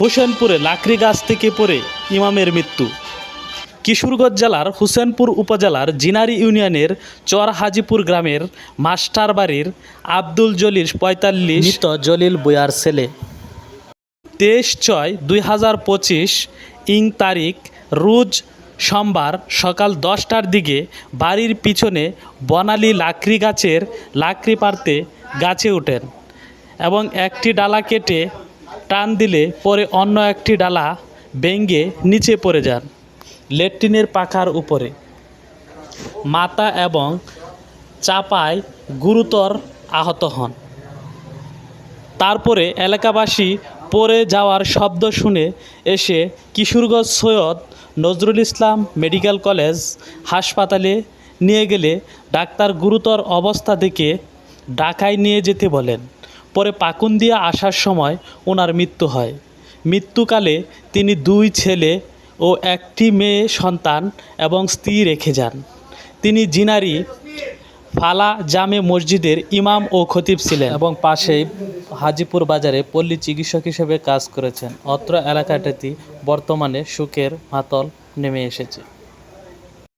হোসেনপুরে লাকড়ি গাছ থেকে পড়ে ইমামের মৃত্যু। কিশোরগঞ্জ জেলার হুসেনপুর উপজেলার জিনারি ইউনিয়নের চর হাজিপুর গ্রামের মাস্টার বাড়ির আব্দুল জলিল পঁয়তাল্লিশ মৃত জলিল বয়ার ছেলে। তেইশ ছয় দুই হাজার পঁচিশ ইং তারিখ রোজ সোমবার সকাল দশটার দিকে বাড়ির পিছনে বনালি লাকড়ি গাছের লাকড়ি পারতে গাছে ওঠেন এবং একটি ডালা কেটে টান দিলে পরে অন্য একটি ডালা ভেঙে নিচে পড়ে যান লেট্রিনের পাখার উপরে। মাথা এবং চাপায় গুরুতর আহত হন। তারপরে এলাকাবাসী পড়ে যাওয়ার শব্দ শুনে এসে কিশোরগঞ্জ সৈয়দ নজরুল ইসলাম মেডিকেল কলেজ হাসপাতালে নিয়ে গেলে ডাক্তার গুরুতর অবস্থা দেখে ঢাকায় নিয়ে যেতে বলেন। পরে পাকুন্দিয়া আসার সময় ওনার মৃত্যু হয়। মৃত্যুকালে তিনি দুই ছেলে ও একটি মেয়ে সন্তান এবং স্ত্রী রেখে যান। তিনি জিনারি ফালা জামে মসজিদের ইমাম ও খতিব ছিলেন এবং পাশেই হাজিপুর বাজারে পল্লী চিকিৎসক হিসেবে কাজ করেছেন। অত্র এলাকাটিতে বর্তমানে সুখের মাতল নেমে এসেছে।